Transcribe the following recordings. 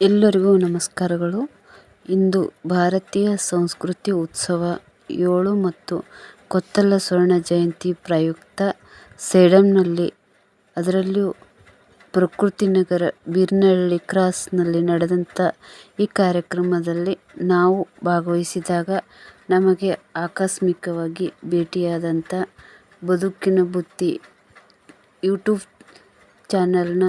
ಎಲ್ಲರಿಗೂ ನಮಸ್ಕಾರಗಳು. ಇಂದು ಭಾರತೀಯ ಸಂಸ್ಕೃತಿ ಉತ್ಸವ ಏಳು ಮತ್ತು ಕೊತ್ತಲ ಸ್ವರ್ಣ ಜಯಂತಿ ಪ್ರಯುಕ್ತ ಸೇಡಂನಲ್ಲಿ ಅದರಲ್ಲೂ ಪ್ರಕೃತಿ ನಗರ ಬೀರ್ನಹಳ್ಳಿ ಕ್ರಾಸ್ನಲ್ಲಿ ನಡೆದಂಥ ಈ ಕಾರ್ಯಕ್ರಮದಲ್ಲಿ ನಾವು ಭಾಗವಹಿಸಿದಾಗ ನಮಗೆ ಆಕಸ್ಮಿಕವಾಗಿ ಭೇಟಿಯಾದಂಥ ಬದುಕಿನ ಬುತ್ತಿ ಯೂಟ್ಯೂಬ್ ಚಾನಲ್ನ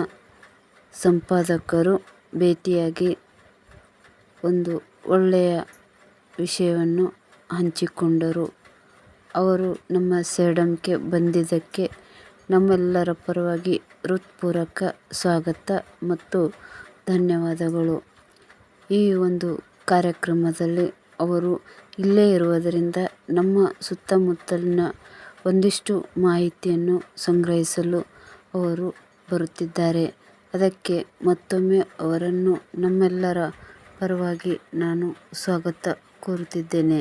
ಸಂಪಾದಕರು ಭೇಟಿಯಾಗಿ ಒಂದು ಒಳ್ಳೆಯ ವಿಷಯವನ್ನು ಹಂಚಿಕೊಂಡರು. ಅವರು ನಮ್ಮ ಸೇಡಂಗೆ ಬಂದಿದ್ದಕ್ಕೆ ನಮ್ಮೆಲ್ಲರ ಪರವಾಗಿ ಹೃತ್ಪೂರ್ವಕ ಸ್ವಾಗತ ಮತ್ತು ಧನ್ಯವಾದಗಳು. ಈ ಒಂದು ಕಾರ್ಯಕ್ರಮದಲ್ಲಿ ಅವರು ಇಲ್ಲೇ ಇರುವುದರಿಂದ ನಮ್ಮ ಸುತ್ತಮುತ್ತಲಿನ ಒಂದಿಷ್ಟು ಮಾಹಿತಿಯನ್ನು ಸಂಗ್ರಹಿಸಲು ಅವರು ಬರುತ್ತಿದ್ದಾರೆ. ಅದಕ್ಕೆ ಮತ್ತೊಮ್ಮೆ ಅವರನ್ನು ನಮ್ಮೆಲ್ಲರ ಪರವಾಗಿ ನಾನು ಸ್ವಾಗತ ಕೋರುತ್ತಿದ್ದೇನೆ.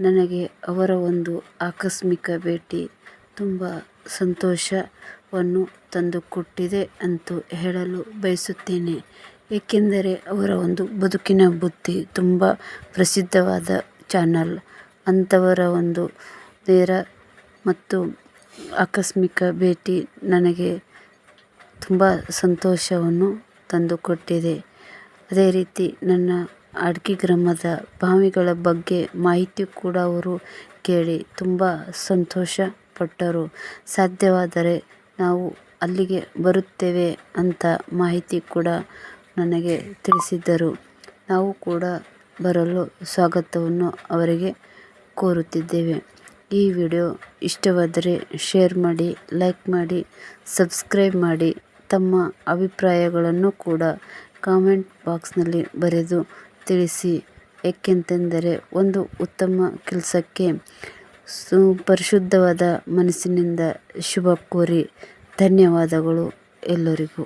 ನನಗೆ ಅವರ ಒಂದು ಆಕಸ್ಮಿಕ ಭೇಟಿ ತುಂಬ ಸಂತೋಷವನ್ನು ತಂದುಕೊಟ್ಟಿದೆ ಅಂತೂ ಹೇಳಲು ಬಯಸುತ್ತೇನೆ. ಏಕೆಂದರೆ ಅವರ ಒಂದು ಬದುಕಿನ ಬುದ್ಧಿ ತುಂಬ ಪ್ರಸಿದ್ಧವಾದ ಚಾನಲ್. ಅಂಥವರ ಒಂದು ನೇರ ಮತ್ತು ಆಕಸ್ಮಿಕ ಭೇಟಿ ನನಗೆ ತುಂಬ ಸಂತೋಷವನ್ನು ತಂದುಕೊಟ್ಟಿದೆ. ಅದೇ ರೀತಿ ನನ್ನ ಅಡ್ಕೆ ಗ್ರಾಮದ ಬಾವಿಗಳ ಬಗ್ಗೆ ಮಾಹಿತಿ ಕೂಡ ಅವರು ಕೇಳಿ ತುಂಬ ಸಂತೋಷ ಪಟ್ಟರು ಸಾಧ್ಯವಾದರೆ ನಾವು ಅಲ್ಲಿಗೆ ಬರುತ್ತೇವೆ ಅಂತ ಮಾಹಿತಿ ಕೂಡ ನನಗೆ ತಿಳಿಸಿದ್ದರು. ನಾವು ಕೂಡ ಬರಲು ಸ್ವಾಗತವನ್ನು ಅವರಿಗೆ ಕೋರುತ್ತಿದ್ದೇವೆ. ಈ ವಿಡಿಯೋ ಇಷ್ಟವಾದರೆ ಶೇರ್ ಮಾಡಿ, ಲೈಕ್ ಮಾಡಿ, ಸಬ್ಸ್ಕ್ರೈಬ್ ಮಾಡಿ. ತಮ್ಮ ಅಭಿಪ್ರಾಯಗಳನ್ನು ಕೂಡ ಕಾಮೆಂಟ್ ಬಾಕ್ಸ್ನಲ್ಲಿ ಬರೆದು ತಿಳಿಸಿ. ಏಕೆಂತೆಂದರೆ ಒಂದು ಉತ್ತಮ ಕೆಲಸಕ್ಕೆ ಸು ಪರಿಶುದ್ಧವಾದ ಮನಸ್ಸಿನಿಂದ ಶುಭ ಕೋರಿ ಧನ್ಯವಾದಗಳು ಎಲ್ಲರಿಗೂ.